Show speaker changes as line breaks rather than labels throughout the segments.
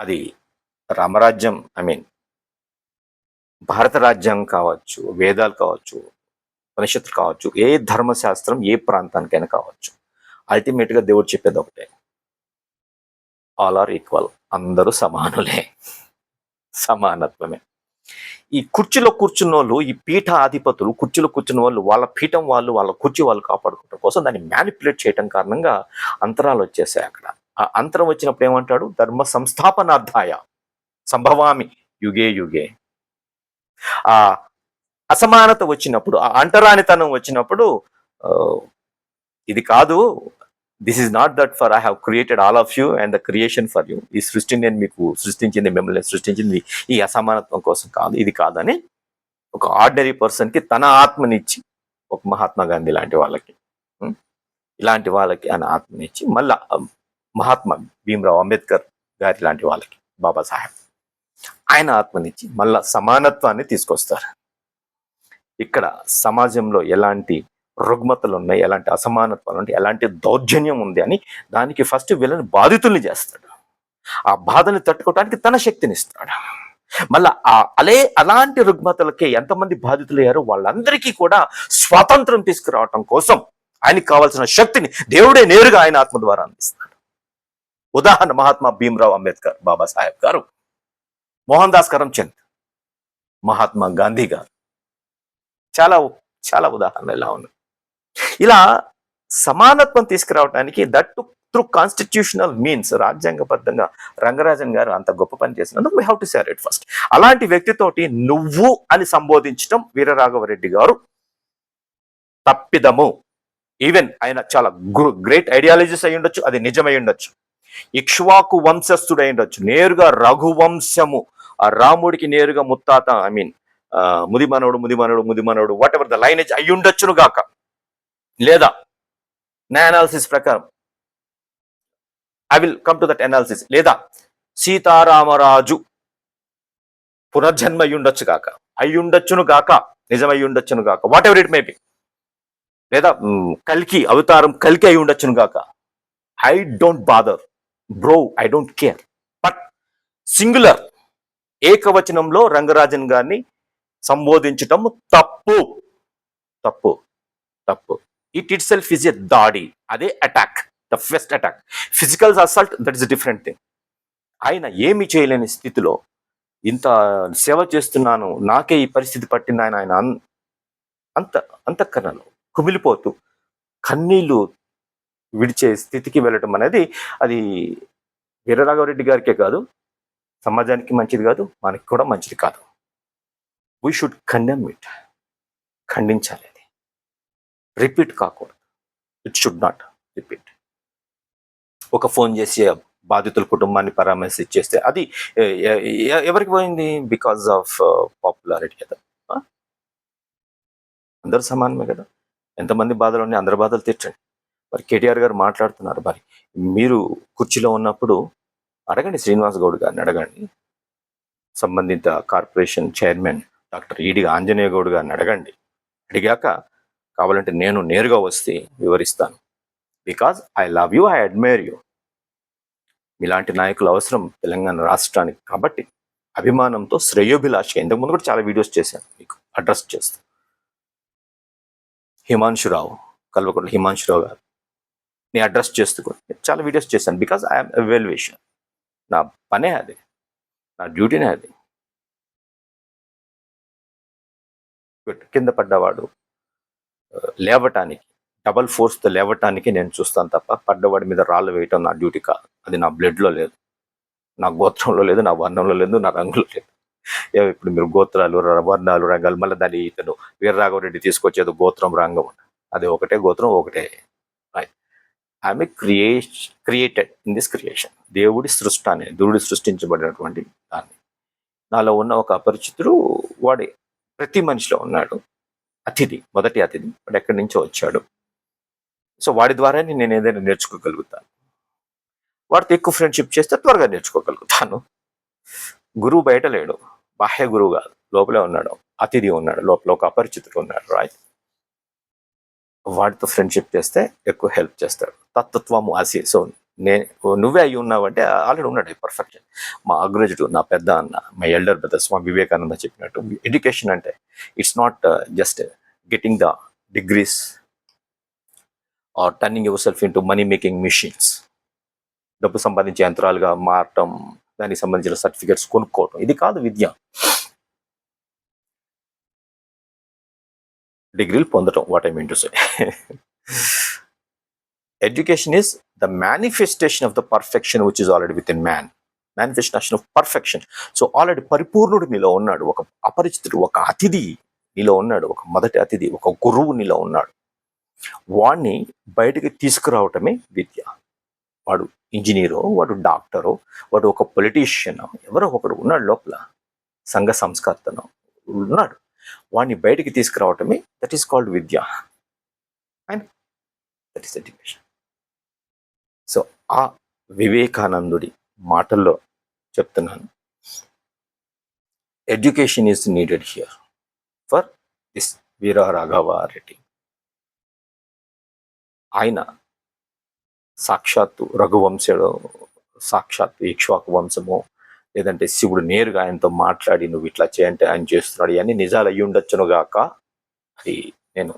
అది రామరాజ్యం I mean భారత రాజ్యం కావచ్చు వేదాలు కావచ్చు ఉపనిషత్తులు కావచ్చు ఏ ధర్మశాస్త్రం ఏ ప్రాంతానికైనా కావచ్చు. అల్టిమేట్గా దేవుడు చెప్పేది ఒకటే. ఆల్ ఆర్ ఈక్వల్ అందరూ సమానులే. సమానత్వమే. ఈ కుర్చీలో కూర్చున్న వాళ్ళు ఈ పీఠ అధిపతులు కుర్చీలో కూర్చున్న వాళ్ళు వాళ్ళ పీఠం వాళ్ళు వాళ్ళ కుర్చీ వాళ్ళు కాపాడుకోవడం కోసం దాన్ని మ్యానిపులేట్ చేయడం కారణంగా అంతరాలు వచ్చేసాయి అక్కడ. ఆ అంతరం వచ్చినప్పుడు ఏమంటాడు? ధర్మ సంస్థాపనార్థాయ. సంభవామి. యుగే యుగే. ఆ అసమానత వచ్చినప్పుడు ఆ అంటరానితనం వచ్చినప్పుడు ఇది కాదు. This is not that for I have created all of you and the creation for you ఈ సృష్టిని నేను మీకు సృష్టించింది మిమ్మల్ని సృష్టించింది ఈ అసమానత్వం కోసం కాదు. ఇది కాదని ఒక ఆర్డినరీ పర్సన్కి తన ఆత్మనిచ్చి ఒక మహాత్మా గాంధీ లాంటి వాళ్ళకి ఇలాంటి వాళ్ళకి ఆయన ఆత్మనిచ్చి మళ్ళా మహాత్మా భీమరావు అంబేద్కర్ గారి లాంటి వాళ్ళకి బాబాసాహెబ్ ఆయన ఆత్మనిచ్చి మళ్ళా సమానత్వాన్ని తీసుకొస్తారు. ఇక్కడ సమాజంలో ఎలాంటి రుగ్మతలు ఉన్నాయి ఎలాంటి అసమానత్వాలు ఉన్నాయి ఎలాంటి దౌర్జన్యం ఉంది అని దానికి ఫస్ట్ వీళ్ళని బాధితుల్ని చేస్తాడు. ఆ బాధని తట్టుకోవడానికి తన శక్తిని ఇస్తాడు. మళ్ళా ఆ అలే అలాంటి రుగ్మతలకే ఎంతమంది బాధితులయ్యారో వాళ్ళందరికీ కూడా స్వాతంత్రం తీసుకురావటం కోసం ఆయనకి కావాల్సిన శక్తిని దేవుడే నేరుగా ఆయన ఆత్మ ద్వారా అందిస్తాడు. ఉదాహరణ మహాత్మా భీమ్రావ్ అంబేద్కర్ బాబాసాహెబ్ గారు. మోహన్ దాస్ కరంచంద్ మహాత్మా గాంధీ గారు. చాలా చాలా ఉదాహరణలు ఇలా ఉన్నాయి. ఇలా సమానత్వం తీసుకురావడానికి దట్ త్రూ కాన్స్టిట్యూషనల్ మీన్స్ రాజ్యాంగబద్ధంగా రంగరాజన్ గారు అంత గొప్ప పని చేసినందుకు we have to share it first అలాంటి వ్యక్తితోటి నువ్వు అని సంబోధించడం వీరరాఘవరెడ్డి గారు తప్పిదము. ఈవెన్ ఆయన చాలా గ్రేట్ ఐడియాలజీస్ అయి ఉండొచ్చు అది నిజమై ఉండొచ్చు. ఇక్ష్వాకు వంశస్థుడు ఉండొచ్చు నేరుగా రఘువంశము. ఆ రాముడికి నేరుగా ముత్తాత ఐ మీన్ ముదిమనవుడు ముదిమనవుడు ముదిమనవుడు వాట్ ఎవర్ ద లైనేజ్ అయి ఉండొచ్చును గాక. లేదా? నా అనాలిసిస్ ప్రకారం. I will come to that analysis లేదా? సీతారామరాజు పునర్జన్మ అయ్యుండొచ్చు గాక. అయ్యుండొచ్చును గాక. నిజమయ్యుండొచ్చును గాక. Whatever it may be లేదా కల్కి అవతారం కల్కి అయి ఉండొచ్చును గాక. I don't bother bro I don't care but singular ఏకవచనంలో Rangarajan గారిని సంబోధించటం తప్పు. తప్పు. తప్పు. It itself is a దాడి. అదే attack the first attack physical assault that is different thing ఆయన ఏమి చేయలేని స్థితిలో ఇంత సేవ చేస్తున్నాను. నాకే ఈ పరిస్థితి పట్టింది ఆయన. ఆయన అన్- అంత అంతఃకరణలో కుమిలిపోతూ కన్నీళ్ళు విడిచే స్థితికి వెళ్ళటం అనేది అది వీరరాఘవరెడ్డి గారికే కాదు సమాజానికి మంచిది కాదు మనకి కూడా మంచిది కాదు. వీ షుడ్ కండెమ్ ఇట్ ఖండించాలి అది. రిపీట్ కాకూడదు. ఇట్ షుడ్ నాట్ రిపీట్ ఒక ఫోన్ చేసి బాధితుల కుటుంబాన్ని పరామర్శించేస్తే అది ఎవరికి పోయింది? బికాస్ ఆఫ్ పాపులారిటీ కదా. అందరు సమానమే కదా. ఎంతమంది బాధలు ఉన్నాయి అందరి బాధలు తీర్చండి. మరి కేటీఆర్ గారు మాట్లాడుతున్నారు. మరి మీరు కుర్చీలో ఉన్నప్పుడు అడగండి శ్రీనివాస్ గౌడ్ గారిని అడగండి. సంబంధిత కార్పొరేషన్ చైర్మన్ డాక్టర్ ఈడి ఆంజనేయ గౌడ్ గారిని అడగండి. అడిగాక కావాలంటే నేను నేరుగా వస్తే వివరిస్తాను. Because I love you I admire you. ఇలాంటి నాయకులు అవసరం తెలంగాణ రాష్ట్రానికి కాబట్టి అభిమానంతో శ్రేయోభిలాష. ఇంతకుముందు కూడా చాలా వీడియోస్ చేశాను మీకు అడ్రస్ చేస్తాను. హిమాంశురావు కల్వకుంట్ల హిమాంశురావు గారు. నేను అడ్రస్ చేస్తూ చాలా వీడియోస్ చేశాను. బికాజ్ ఐఎమ్ వెల్ నా పనే అది. నా డ్యూటీనే అది. కింద పడ్డవాడు లేవటానికి డబల్ ఫోర్స్తో లేవటానికి నేను చూస్తాను తప్ప పడ్డవాడి మీద రాళ్ళు వేయటం నా డ్యూటీ కాదు. అది నా బ్లడ్లో లేదు. నా గోత్రంలో లేదు నా వర్ణంలో లేదు నా రంగులో లేదు. ఇప్పుడు మీరు గోత్రాలు వర్ణాలు రంగాలు మళ్ళీ దాన్ని ఇతను వీరరాఘవరెడ్డి తీసుకొచ్చేది గోత్రం రంగం. అది ఒకటే గోత్రం ఒకటే. ఆమె క్రియే క్రియేటెడ్ ఇన్ దిస్ క్రియేషన్. దేవుడి సృష్టి అనే దేవుడి సృష్టించబడినటువంటి దాన్ని. నాలో ఉన్న ఒక అపరిచితుడు వాడి ప్రతి మనిషిలో ఉన్నాడు. అతిథి మొదటి అతిథి వాడు ఎక్కడి నుంచో వచ్చాడు. సో వాడి ద్వారానే నేను ఏదైనా నేర్చుకోగలుగుతాను వాడితో ఎక్కువ ఫ్రెండ్షిప్ చేస్తే త్వరగా నేర్చుకోగలుగుతాను. గురువు బయట లేడు. బాహ్య గురువు కాదు. లోపలే ఉన్నాడు. అతిథి ఉన్నాడు. లోపల ఒక అపరిచితుడు ఉన్నాడు రాయ్ వాడితో ఫ్రెండ్షిప్ చేస్తే ఎక్కువ హెల్ప్ చేస్తాడు. తత్వము అసి సో నేను నువ్వే అయి ఉన్నావంటే ఆల్రెడీ ఉన్నాడు పర్ఫెక్షన్ మా అగ్రజుడు నా పెద్ద అన్న my elder brother Swami Vivekananda చెప్పినట్టు ఎడ్యుకేషన్ అంటే it's not just getting the degrees or turning yourself into money making machines డబ్బు సంపాదించే యంత్రాలుగా మారటం దానికి సంబంధించిన సర్టిఫికెట్స్ కొనుక్కోవటం ఇది కాదు విద్య. డిగ్రీలు పొందటం what I mean to say education is the manifestation of the perfection which is already within man manifestation of perfection so already పరిపూర్ణుడు నీలో ఉన్నాడు ఒక అపరిచితుడు ఒక అతిథి నీలో ఉన్నాడు ఒక మొదటి అతిథి ఒక గురువు నీలో ఉన్నాడు వాణ్ణి బయటికి తీసుకురావటమే విద్య వాడు ఇంజనీరో వాడు డాక్టరో వాడు ఒక పొలిటీషియన్ ఎవరో ఒకడు ఉన్నాడు లోపల సంఘ సంస్కర్తనో ఉన్నాడు వాడిని బయటికి తీసుకురావటమే that is called Vidya and that is education so ఆ వివేకానందుడి మాటల్లో చెప్తున్నాను. Education is needed here for this Veera Raghava Reddy. ఆయన సాక్షాత్తు రఘువంశుడు సాక్షాత్తు ఇక్ష్వాకు వంశము లేదంటే శివుడు నేరుగా ఆయనతో మాట్లాడి నువ్వు ఇట్లా చేయంటే ఆయన చేస్తున్నాడు ఇవన్నీ నిజాలు అయ్యి ఉండొచ్చును గాక అది నేను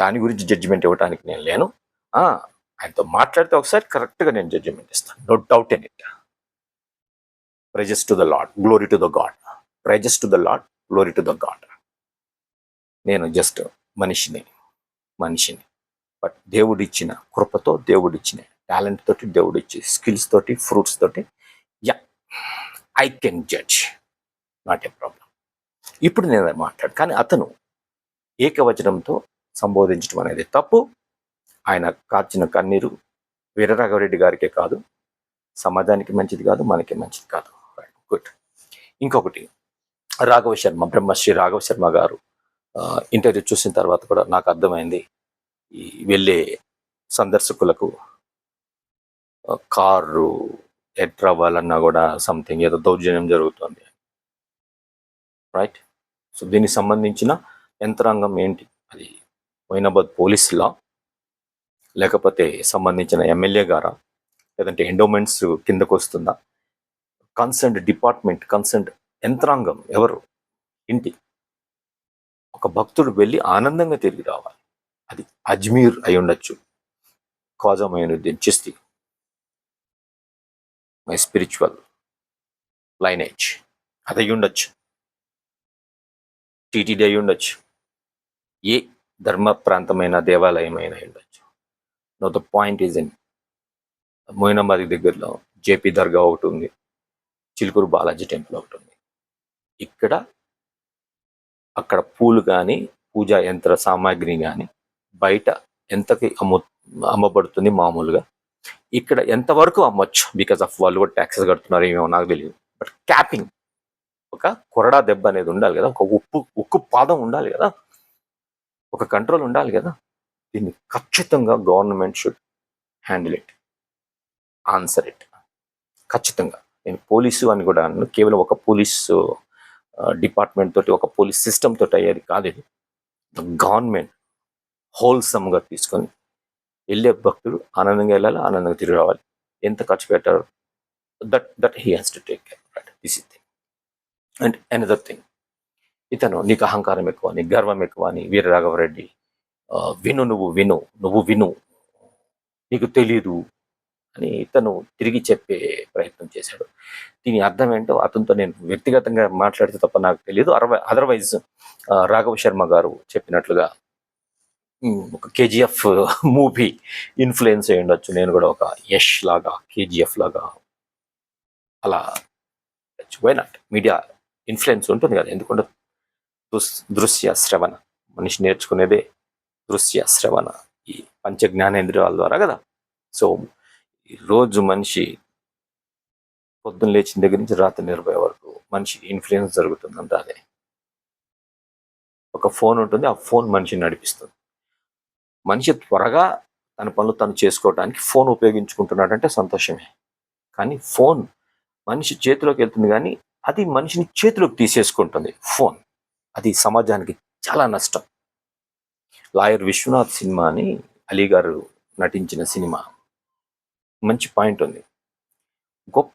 దాని గురించి జడ్జిమెంట్ ఇవ్వడానికి నేను లేను. ఆయనతో మాట్లాడితే ఒకసారి కరెక్ట్గా నేను జడ్జిమెంట్ ఇస్తాను. No doubt in it praises to the Lord glory to the God praises to the Lord glory to the God నేను జస్ట్ మనిషిని మనిషిని. బట్ దేవుడిచ్చిన కృపతో దేవుడిచ్చిన టాలెంట్ తోటి దేవుడిచ్చి స్కిల్స్ తోటి ఫ్రూట్స్ తోటి ya I can judge not a problem ఇప్పుడు నేను మాట్లాడు. కానీ అతను ఏకవచనంతో సంబోధించడం అనేది తప్పు. ఆయన కార్చిన కన్నీరు వీరరాఘవరెడ్డి గారికే కాదు సమాజానికి మంచిది కాదు మనకి మంచిది కాదు. గుడ్ ఇంకొకటి రాఘవ శర్మ బ్రహ్మశ్రీ రాఘవ శర్మ గారు ఇంటర్వ్యూ చూసిన తర్వాత కూడా నాకు అర్థమైంది ఈ వెళ్ళే సందర్శకులకు కారు ఎట్రా అవ్వాలన్నా కూడా సంథింగ్ ఏదో దౌర్జన్యం జరుగుతుంది. రైట్ సో దీనికి సంబంధించిన యంత్రాంగం ఏంటి? అది మొయినాబాద్ పోలీసులా లేకపోతే సంబంధించిన ఎమ్మెల్యే గారా లేదంటే ఎండోమెంట్స్ కిందకు వస్తుందా కన్సర్న్డ్ డిపార్ట్మెంట్ కన్సర్న్డ్ యంత్రాంగం ఎవరు? ఇంటి. ఒక భక్తుడు వెళ్ళి ఆనందంగా తిరిగి రావాలి. అది అజ్మీర్ అయి ఉండొచ్చు Khwaja Moinuddin Chishti. My spiritual lineage అది అయి ఉండొచ్చు టీటీడీ అయి ఉండొచ్చు ఏ ధర్మ ప్రాంతమైన దేవాలయమైన ఉండొచ్చు no the point is in Moinabad దగ్గరలో జేపీ దర్గా ఒకటి ఉంది. చిలుకూరు బాలాజీ టెంపుల్ ఒకటి ఉంది. ఇక్కడ అక్కడ పూలు కానీ పూజా యంత్ర సామాగ్రి కానీ బయట ఎంతకి అమ్ము అమ్మబడుతుంది మామూలుగా? ఇక్కడ ఎంతవరకు అమ్మొచ్చు? బికాస్ ఆఫ్ వాళ్ళు కూడా ట్యాక్సెస్ కడుతున్నారు ఏమేమో నాకు తెలియదు. బట్ క్యాపింగ్ ఒక కొరడా దెబ్బ అనేది ఉండాలి కదా? ఒక ఉప్పు ఉక్కు పాదం ఉండాలి కదా? ఒక కంట్రోల్ ఉండాలి కదా? దీన్ని ఖచ్చితంగా government should handle it answer it ఖచ్చితంగా. నేను పోలీసు అని కూడా అన్ను. కేవలం ఒక పోలీసు డిపార్ట్మెంట్ తోటి ఒక పోలీస్ సిస్టమ్ తోటి అయ్యేది కాదు ఇది గవర్నమెంట్ హోల్సమ్గా తీసుకొని వెళ్ళే భక్తుడు ఆనందంగా వెళ్ళాలి? ఆనందంగా తిరిగి రావాలి. ఎంత ఖర్చు పెట్టారు? That that he has to take care right this is thing and another thing ఇతను నీకు అహంకారం ఎక్కువ నీ గర్వం ఎక్కువ అని వీరరాఘవరెడ్డి విను నువ్వు విను నువ్వు విను. నీకు తెలీదు అని ఇతను తిరిగి చెప్పే ప్రయత్నం చేశాడు. దీని అర్థం ఏంటో అతనితో నేను వ్యక్తిగతంగా మాట్లాడితే తప్ప నాకు తెలియదు అరవై అదర్వైజ్ రాఘవ శర్మ గారు చెప్పినట్లుగా ఒక కేజీఎఫ్ మూవీ ఇన్ఫ్లుయెన్స్ అయి ఉండొచ్చు. నేను కూడా ఒక యష్ లాగా కేజీఎఫ్ లాగా అలా వై నాట్ మీడియా ఇన్ఫ్లుయెన్స్ ఉంటుంది కదా ఎందుకంటే దృశ్య శ్రవణ. మనిషి నేర్చుకునేదే దృశ్య శ్రవణ ఈ పంచ జ్ఞానేంద్రియాల ద్వారా కదా? సో ఈ రోజు మనిషి పొద్దున్న లేచిన దగ్గర నుంచి రాత్రి నిలబోయే వరకు మనిషి ఇన్ఫ్లుయెన్స్ జరుగుతుందంట అదే. ఒక ఫోన్ ఉంటుంది ఆ ఫోన్ మనిషిని నడిపిస్తుంది. మనిషి త్వరగా తన పనులు తను చేసుకోవడానికి ఫోన్ ఉపయోగించుకుంటున్నాడంటే సంతోషమే. కానీ ఫోన్ మనిషి చేతిలోకి వెళ్తుంది కానీ అది మనిషిని చేతిలోకి తీసేసుకుంటుంది ఫోన్. అది సమాజానికి చాలా నష్టం. లాయర్ విశ్వనాథ్ సినిమా అని అలీ గారు నటించిన సినిమా. మంచి పాయింట్ ఉంది. గొప్ప